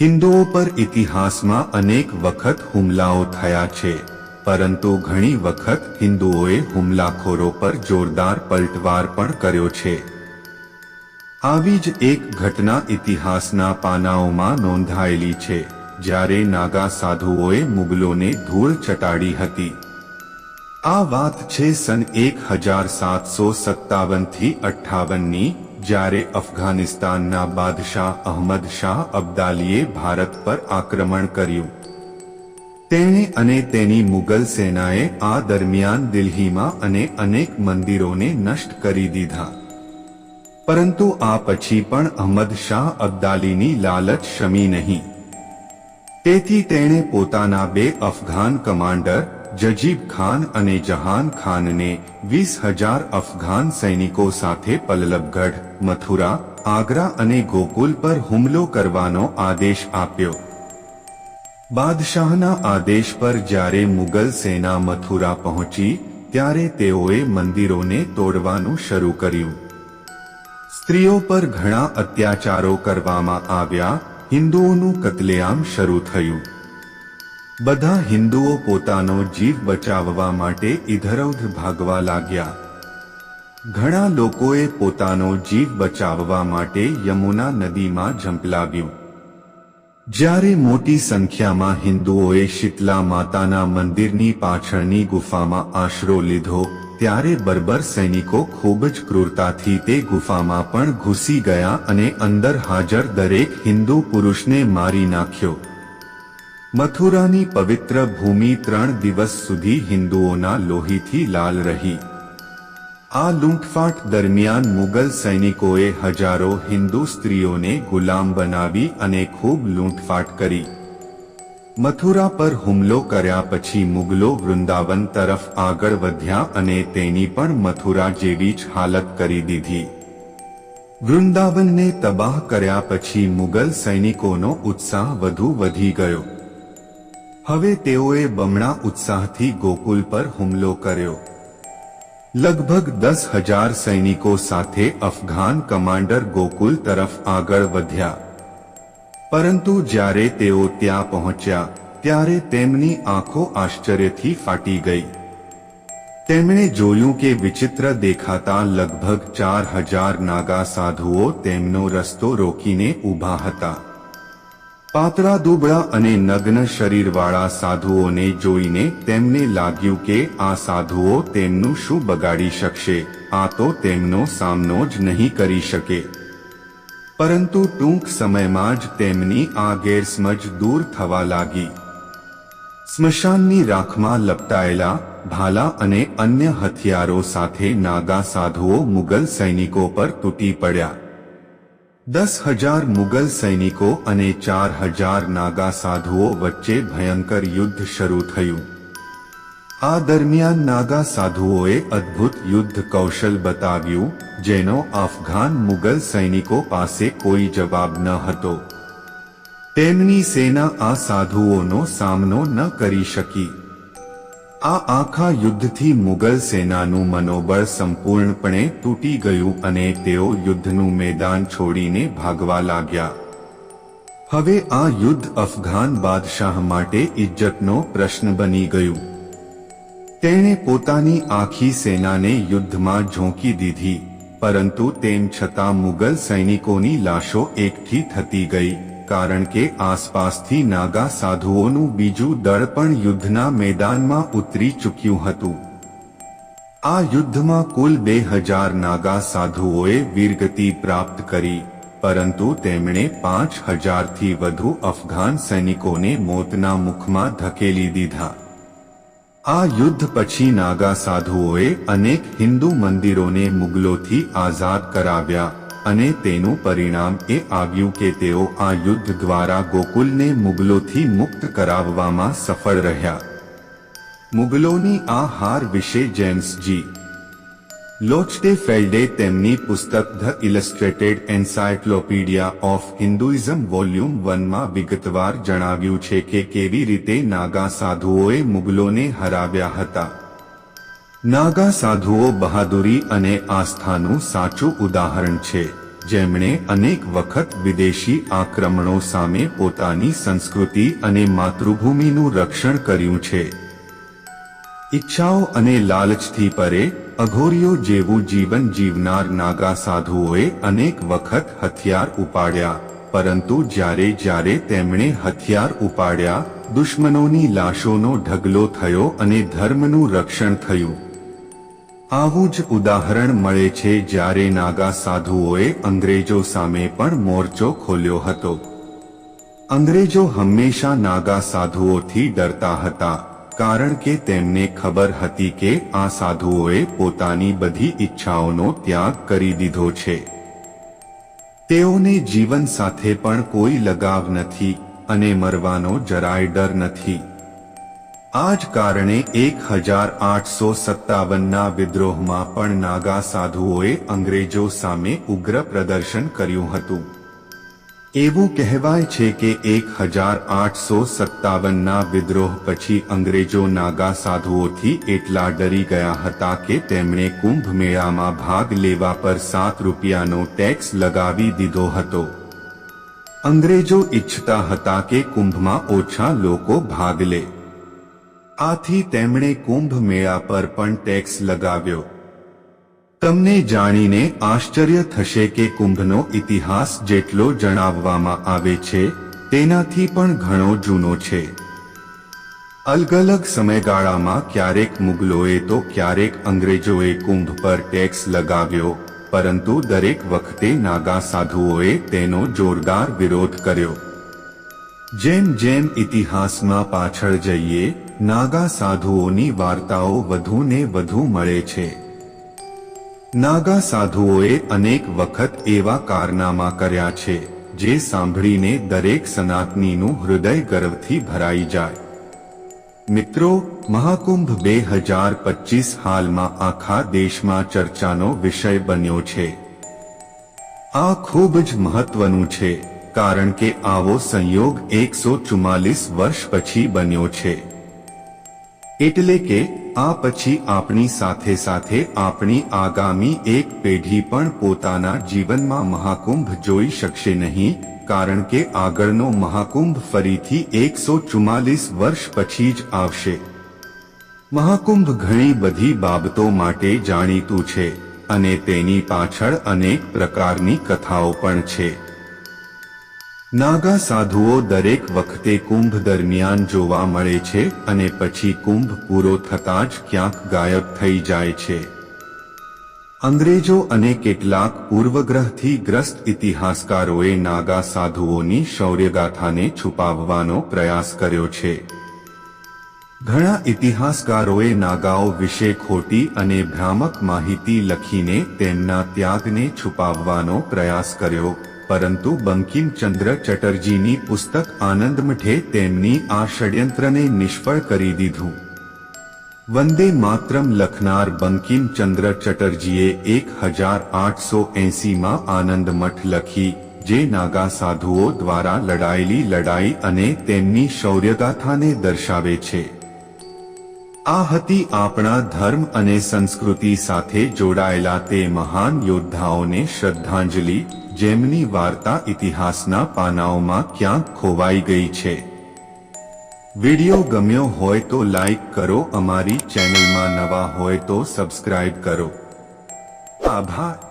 હિન્દુઓ પર ઇતિહાસમાં અનેક વખત હુમલાઓ થયા છે, પરંતુ ઘણી વખત હિન્દુઓએ હુમલાખોરો પર જોરદાર પલટવાર પણ કર્યો છે. આવી જ એક ઘટના ઇતિહાસના પાનાઓમાં નોંધાયેલી છે, જ્યારે નાગા સાધુઓએ મુગલોને ધૂળ ચટાડી હતી. આ વાત છે સન એક હજાર સાતસો સત્તાવનથી અઠ્ઠાવનની જ્યારે અફઘાનિસ્તાનના બાદશાહ અહમદ શાહ અબ્દાલીએ ભારત પર આક્રમણ કર્યું. તેણે અને તેની મુગલ સેનાએ આ દરમિયાન દિલ્હીમાં અને અનેક મંદિરોને નષ્ટ કરી દીધા. પરંતુ આ પછી પણ અહમદ શાહ અબ્દાલીની લાલચ શમી નહીં. તેથી તેણે પોતાના બે અફઘાન કમાન્ડર જજીબ ખાન અને જહાન ખાનને વીસ હજાર અફઘાન સૈનિકો સાથે પલ્લભગઢ મથુરા, આગ્રા અને ગોકુલ પર હુમલો કરવાનો આદેશ આપ્યો. બાદશાહના આદેશ પર જ્યારે મુગલ સેના મથુરા પહોંચી, ત્યારે તેઓએ મંદિરોને તોડવાનું શરૂ કર્યું. સ્ત્રીઓ પર ઘણા અત્યાચારો કરવામાં આવ્યા, હિન્દુઓનું કતલેઆમ શરૂ થયું. બધા હિન્દુઓ પોતાનો જીવ બચાવવા માટે ઇધરૌધ ભાગવા લાગ્યા. ઘણા લોકોએ પોતાનો જીવ બચાવવા માટે યમુના નદીમાં ઝંપલાવ્યું જ્યારે મોટી સંખ્યામાં હિન્દુઓએ શીતલા માતાના મંદિરની પાછળની ગુફામાં આશરો લીધો, ત્યારે બર્બર સૈનિકો ખૂબ જ ક્રૂરતાથી તે ગુફામાં પણ ઘૂસી ગયા અને અંદર હાજર દરેક હિન્દુ પુરુષને મારી નાખ્યો. મથુરાની પવિત્ર ભૂમિ ત્રણ દિવસ સુધી હિન્દુઓના લોહીથી લાલ રહી. આ લૂંટફાટ દરમિયાન મુગલ સૈનિકોએ હજારો હિન્દુ સ્ત્રીઓને ગુલામ બનાવી અને ખૂબ લૂંટફાટ કરી. મથુરા પર હુમલો કર્યા પછી મુગલો વૃંદાવન તરફ આગળ વધ્યા અને તેની પણ મથુરા જેવી જ હાલત કરી દીધી. વૃંદાવનને તબાહ કર્યા પછી મુગલ સૈનિકોનો ઉત્સાહ વધુ વધી ગયો. હવે તેઓએ બમણા ઉત્સાહથી ગોકુલ પર હુમલો કર્યો. લગભગ દસ હજાર સૈનિકો સાથે અફઘાન કમાન્ડર ગોકુલ તરફ આગળ વધ્યા. પરંતુ જ્યારે તેઓ ત્યાં પહોંચ્યા, ત્યારે તેમની આંખો આશ્ચર્યથી ફાટી ગઈ. તેમણે જોયું કે વિચિત્ર દેખાતા લગભગ ચાર હજાર નાગા સાધુઓ તેમનો રસ્તો રોકીને ઊભા હતા. પાતળા દુબળા અને નગ્ન શરીરવાળા સાધુઓને જોઈને તેમને લાગ્યું કે આ સાધુઓ તેમનું શું બગાડી શકશે, આ તો તેમનો સામનો જ નહીં કરી શકે. પરંતુ ટૂંક સમયમાં જ તેમની આ ગેરસમજ દૂર થવા લાગી. સ્મશાનની રાખમાં લપટાયેલા ભાલા અને અન્ય હથિયારો સાથે નાગા સાધુઓ મુગલ સૈનિકો પર તૂટી પડ્યા. દસ હજાર મુગલ સૈનિકો અને ચાર હજાર નાગા સાધુઓ વચ્ચે ભયંકર યુદ્ધ શરૂ થયું. આ દરમિયાન નાગા સાધુઓએ અદ્ભુત યુદ્ધ કૌશલ બતાવ્યું, જેનો અફઘાન મુગલ સૈનિકો પાસે કોઈ જવાબ ન હતો. તેમની સેના આ સાધુઓનો સામનો ન કરી શકી. આ આખા યુદ્ધથી મુગલ સેનાનું મનોબળ સંપૂર્ણપણે તૂટી ગયું અને તેઓ યુદ્ધનું મેદાન છોડીને ભાગવા લાગ્યા. હવે આ યુદ્ધ અફઘાન બાદશાહ માટે ઇજ્જતનો પ્રશ્ન બની ગયું. તેણે પોતાની આખી સેનાને યુદ્ધમાં ઝોંકી દીધી, પરંતુ તેમ છતાં મુગલ સૈનિકોની લાશો એકઠી થતી ગઈ. કારણ કે આસપાસથી નાગા સાધુઓનું બીજું દળ પણ યુદ્ધના મેદાનમાં ઉતરી ચૂક્યું હતું. આ યુદ્ધમાં કુલ બે હજાર નાગા સાધુઓએ વીરગતિ પ્રાપ્ત કરી, પરંતુ તેમણે પાંચ હજારથી વધુ અફઘાન સૈનિકોને મોતના મુખમાં ધકેલી દીધા. આ યુદ્ધ પછી નાગા સાધુઓએ અનેક હિન્દુ મંદિરોને મુગલોથી આઝાદ કરાવ્યા. અને તેનું પરિણામ એ આવ્યું કે તેઓ આ યુદ્ધ દ્વારા ગોકુલને મુગલોથી મુક્ત કરાવવામાં સફળ રહ્યા. મુગલોની આ હાર વિશે જેમ્સજી. લોચટે ફેલ્ડે તેમની પુસ્તક the illustrated encyclopedia of Hinduism volume વનમાં વિગતવાર જણાવ્યું છે કે કેવી રીતે નાગા સાધુઓએ મુગલોને હરાવ્યા હતા. નાગા સાધુઓ બહાદુરી અને આસ્થાનું સાચું ઉદાહરણ છે. જેમણે અનેક વખત વિદેશી આક્રમણો સામે પોતાની સંસ્કૃતિ અને માતૃભૂમિનું રક્ષણ કર્યું છે. ઈચ્છાઓ અને લાલચથી પરે, અઘોરીઓ જેવું જીવન જીવનાર નાગા સાધુઓએ અનેક વખત હથિયાર ઉપાડ્યા, પરંતુ જ્યારે જ્યારે તેમણે હથિયાર ઉપાડ્યા, દુશ્મનોની લાશોનો ઢગલો થયો અને ધર્મનું રક્ષણ થયું. આવું જ ઉદાહરણ મળે છે જ્યારે નાગા સાધુઓએ અંગ્રેજો સામે પણ મોરચો ખોલ્યો હતો. અંગ્રેજો હંમેશા નાગા સાધુઓથી ડરતા હતા, કારણ કે તેમને ખબર હતી કે આ સાધુઓએ પોતાની બધી ઈચ્છાઓનો ત્યાગ કરી દીધો છે. તેઓને જીવન સાથે પણ કોઈ લગાવ નથી અને મરવાનો જરાય ડર નથી. આ જ કારણે એક હજાર આઠસો સત્તાવનના વિદ્રોહમાં પણ નાગા સાધુઓએ અંગ્રેજો સામે ઉગ્ર પ્રદર્શન કર્યું હતું. એવું કહેવાય છે કે એક હજાર આઠસો સત્તાવનના વિદ્રોહ પછી અંગ્રેજો નાગા સાધુઓથી એટલા ડરી ગયા હતા કે તેમણે કુંભ મેળામાં ભાગ લેવા પર સાત રૂપિયાનો ટેક્સ લગાવી દીધો હતો. અંગ્રેજો ઈચ્છતા હતા કે કુંભમાં ઓછા લોકો ભાગ લે. આથી તેમણે કુંભ મેળા પર પણ ટેક્સ લગાવ્યો. તમને જાણીને આશ્ચર્ય થશે કે કુંભનો ઇતિહાસ જેટલો જણાવવામાં આવે છે, તેનાથી પણ ઘણો જૂનો છે. અલગ અલગ સમયગાળામાં ક્યારેક મુગલોએ તો ક્યારેક અંગ્રેજોએ કુંભ પર ટેક્સ લગાવ્યો, પરંતુ દરેક વખતે નાગા સાધુઓએ તેનો જોરદાર વિરોધ કર્યો. જેમ જેમ ઇતિહાસમાં પાછળ જઈએ નાગા સાધુઓની વાર્તાઓ વધુ ને વધુ મળે છે. નાગા સાધુઓએ અનેક વખત એવા કારનામા કર્યા છે, જે સાંભળીને દરેક સનાતનીનું હૃદય ગર્વથી ભરાઈ જાય. મિત્રો, મહાકુંભ બે હજાર પચીસ હાલમાં આખા દેશમાં ચર્ચાનો વિષય બન્યો છે. આ ખૂબ જ મહત્વનું છે, કારણ કે આવો સંયોગ એકસો ચુમ્માલીસ વર્ષ પછી બન્યો છે. એટલે કે, આ પછી આપણી સાથે સાથે આપણી આગામી એક પેઢી પણ પોતાના જીવનમાં મહાકુંભ જોઈ શકશે નહીં, કારણ કે આગળનો મહાકુંભ ફરીથી એકસો ચુમ્માલીસ વર્ષ પછી જ આવશે. મહાકુંભ ઘણી બધી બાબતો માટે જાણીતું છે, અને તેની પાછળ અનેક પ્રકારની કથાઓ પણ છે. નાગા સાધુઓ દરેક વખતે કુંભ દરમિયાન જોવા મળે છે અને પછી કુંભ પૂરો થતાં જ ક્યાંક ગાયબ થઈ જાય છે. અંગ્રેજો અને કેટલાક પૂર્વગ્રહથી ગ્રસ્ત ઇતિહાસકારોએ નાગા સાધુઓની શૌર્યગાથાને છુપાવવાનો પ્રયાસ કર્યો છે. ઘણા ઇતિહાસકારોએ નાગાઓ વિશે ખોટી અને ભ્રામક માહિતી લખીને તેમના ત્યાગને છુપાવવાનો પ્રયાસ કર્યો. પરંતુ બંકિમચંદ્ર ચટર્જીની પુસ્તક આનંદમઠે તેમની આ ષડયંત્રને નિષ્ફળ કરી દીધું. વંદે માત્રમ લખનાર બંકિમચંદ્ર ચટર્જીએ એક હજાર આઠસો એંસીમાં આનંદમઠ લખી, જે નાગા સાધુઓ દ્વારા લડાયેલી લડાઈ અને તેમની શૌર્યગાથાને દર્શાવે છે. આ હતી આપણા ધર્મ અને સંસ્કૃતિ સાથે જોડાયેલા તે મહાન યોદ્ધાઓને શ્રદ્ધાંજલિ, જેમની વાર્તા ઇતિહાસના પાનાઓમાં ક્યાંક ખોવાઈ ગઈ છે. વિડિયો ગમ્યો હોય તો લાઈક કરો, અમારી ચેનલમાં નવા હોય તો સબસ્ક્રાઇબ કરો. આભાર.